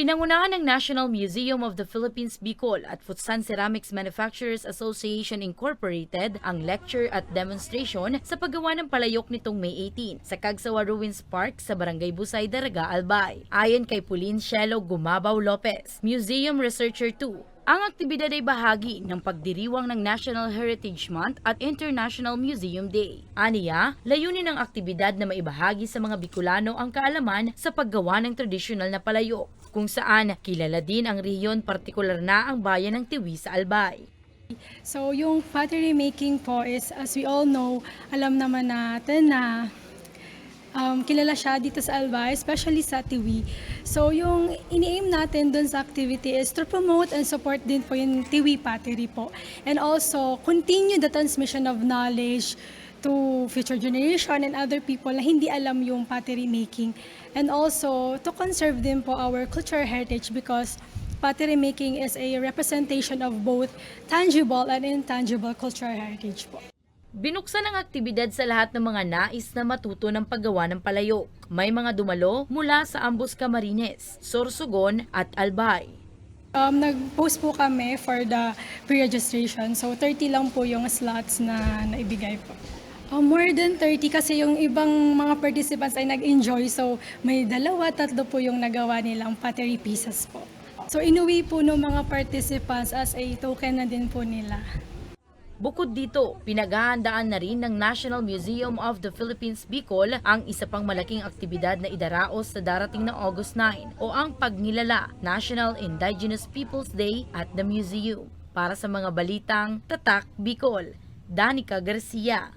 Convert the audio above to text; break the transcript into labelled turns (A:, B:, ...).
A: Pinangunahan ng National Museum of the Philippines Bicol at Futsan Ceramics Manufacturers Association Incorporated ang lecture at demonstration sa paggawa ng palayok nitong May 18 sa Cagsawa Ruins Park sa Barangay Busay, Daraga, Albay. Ayon kay Pauline Shelo Gumabaw Lopez, Museum Researcher 2, ang aktibidad ay bahagi ng pagdiriwang ng National Heritage Month at International Museum Day. Aniya, layunin ng aktibidad na maibahagi sa mga Bicolano ang kaalaman sa paggawa ng tradisyonal na palayok, kung saan kilala din ang rehiyon partikular na ang bayan ng Tiwi sa Albay.
B: So yung pottery making po is, as we all know, alam naman natin na um, kilala siya dito sa Albay, especially sa Tiwi. So yung ini-aim natin dun sa activity is to promote and support din po yung Tiwi pottery po. And also, continue the transmission of knowledge to future generation and other people na hindi alam yung pottery making. And also, to conserve din po our cultural heritage because pottery making is a representation of both tangible and intangible cultural heritage po.
A: Binuksan ang aktibidad sa lahat ng mga nais na matuto ng paggawa ng palayok. May mga dumalo mula sa Ambos Camarines, Sorsogon at Albay.
B: Um, nag-post po kami for the pre-registration. So 30 lang po yung slots na naibigay po. Uh, more than 30 kasi yung ibang mga participants ay nag-enjoy. So may dalawa, tatlo po yung nagawa nilang pottery pieces po. So inuwi po ng mga participants as a token na din po nila.
A: Bukod dito, pinaghahandaan na rin ng National Museum of the Philippines Bicol ang isa pang malaking aktibidad na idaraos sa darating na August 9 o ang pagnilala National Indigenous Peoples Day at the Museum. Para sa mga balitang Tatak Bicol, Danica Garcia,